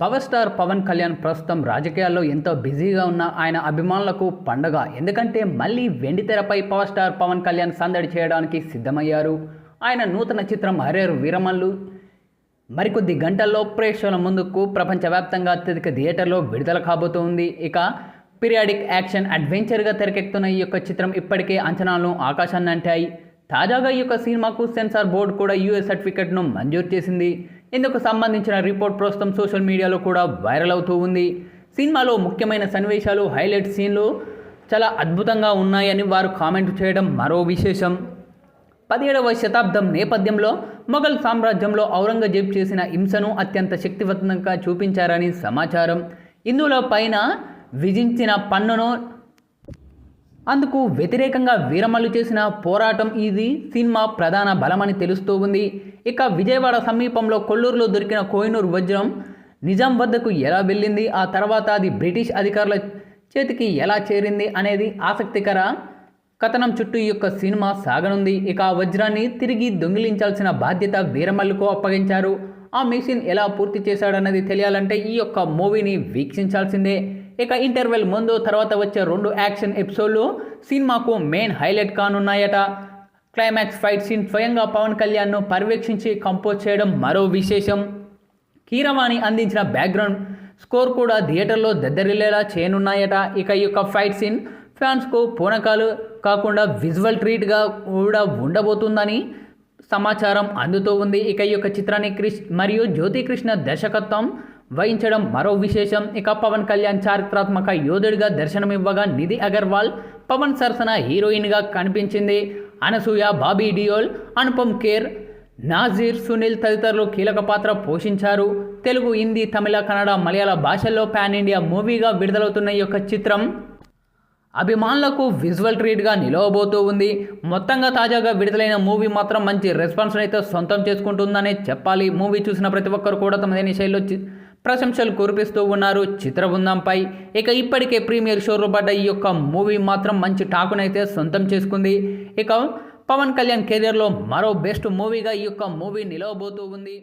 Power star Pawan Kalyan ప్రస్తుతం రాజకీయాల్లో ఎంతో బిజీగా ఉన్న ఆయన అభిమానులకు పండగ. ఎందుకంటే మళ్ళీ వెండితెరపై పవర్ స్టార్ పవన్ కళ్యాణ్ సందడి చేయడానికి సిద్ధమయ్యారు. ఆయన నూతన చిత్రం హరేరు వీరమల్లు. మరికొద్ది గంటల్లో ప్రేక్షకుల ముందుకు ప్రపంచవ్యాప్తంగా అత్యధిక థియేటర్లో విడుదల కాబోతోంది. ఇక పీరియాడిక్ యాక్షన్ అడ్వెంచర్గా తెరకెక్కుతున్న ఈ యొక్క చిత్రం ఇప్పటికే అంచనాలను ఆకాశాన్ని అంటాయి. తాజాగా ఈ యొక్క సినిమాకు సెన్సార్ బోర్డు కూడా యూఎస్ సర్టిఫికెట్ను మంజూరు చేసింది. ఇందుకు సంబంధించిన రిపోర్ట్ ప్రస్తుతం సోషల్ మీడియాలో కూడా వైరల్ అవుతూ ఉంది. సినిమాలో ముఖ్యమైన సన్నివేశాలు హైలైట్ సీన్లు చాలా అద్భుతంగా ఉన్నాయని వారు కామెంట్ చేయడం మరో విశేషం. పదిహేడవ శతాబ్దం నేపథ్యంలో మొఘల్ సామ్రాజ్యంలో ఔరంగజేబ్ చేసిన హింసను అత్యంత శక్తివంతంగా చూపించారని సమాచారం. ఇందులో పైన విధించిన పన్నును అందుకు వ్యతిరేకంగా వీరమల్లు చేసిన పోరాటం ఇది సినిమా ప్రధాన బలమని తెలుస్తూ ఉంది. ఇక విజయవాడ సమీపంలో కొల్లూరులో దొరికిన కోహినూర్ వజ్రం నిజాం వద్దకు ఎలా వెళ్ళింది? ఆ తర్వాత అది బ్రిటిష్ అధికారుల చేతికి ఎలా చేరింది అనేది ఆసక్తికర కథనం చుట్టూ ఈ యొక్క సినిమా సాగనుంది. ఇక ఆ వజ్రాన్ని తిరిగి దొంగిలించాల్సిన బాధ్యత వీరమల్లుకు అప్పగించారు. ఆ మిషన్ ఎలా పూర్తి చేశాడన్నది తెలియాలంటే ఈ యొక్క మూవీని వీక్షించాల్సిందే. ఇక ఇంటర్వెల్ ముందు తర్వాత వచ్చే రెండు యాక్షన్ ఎపిసోడ్లు సినిమాకు మెయిన్ హైలైట్ కానున్నాయట. క్లైమాక్స్ ఫైట్ సీన్ స్వయంగా పవన్ కళ్యాణ్ను పర్యవేక్షించి కంపోజ్ చేయడం మరో విశేషం. కీరవాణి అందించిన బ్యాక్గ్రౌండ్ స్కోర్ కూడా థియేటర్లో దద్దరిల్లేలా చేయనున్నాయట. ఇక ఈ యొక్క ఫైట్ సీన్ ఫ్యాన్స్కు పూనకాలు కాకుండా విజువల్ ట్రీట్గా కూడా ఉండబోతుందని సమాచారం అందుతూ ఉంది. ఇక ఈ యొక్క చిత్రాన్ని క్రిష్ మరియు జ్యోతికృష్ణ దర్శకత్వం వహించడం మరో విశేషం. ఇక పవన్ కళ్యాణ్ చారిత్రాత్మక యోధుడిగా దర్శనమివ్వగా నిధి అగర్వాల్ పవన్ సరసన హీరోయిన్గా కనిపించింది. అనసూయ బాబీ డియోల్ అనుపమ్ ఖేర్ నాజీర్ సునీల్ తదితరులు కీలక పాత్ర పోషించారు. తెలుగు హిందీ తమిళ కన్నడ మలయాళ భాషల్లో పాన్ ఇండియా మూవీగా విడుదలవుతున్న ఈ యొక్క చిత్రం అభిమానులకు విజువల్ ట్రీట్గా నిలవబోతూ ఉంది. మొత్తంగా తాజాగా విడుదలైన మూవీ మాత్రం మంచి రెస్పాన్స్ అయితే సొంతం చేసుకుంటుందనే చెప్పాలి. మూవీ చూసిన ప్రతి ఒక్కరు కూడా తమదైన శైలిలో ప్రశంసలు కురిపిస్తూ ఉన్నారు చిత్ర బృందంపై ఇక ఇప్పటికే ప్రీమియర్ షోలో పడ్డ ఈ యొక్క మూవీ మాత్రం మంచి టాకునైతే సొంతం చేసుకుంది. ఇక పవన్ కళ్యాణ్ కెరియర్లో మరో బెస్ట్ మూవీగా ఈ యొక్క మూవీ నిలవబోతూ ఉంది.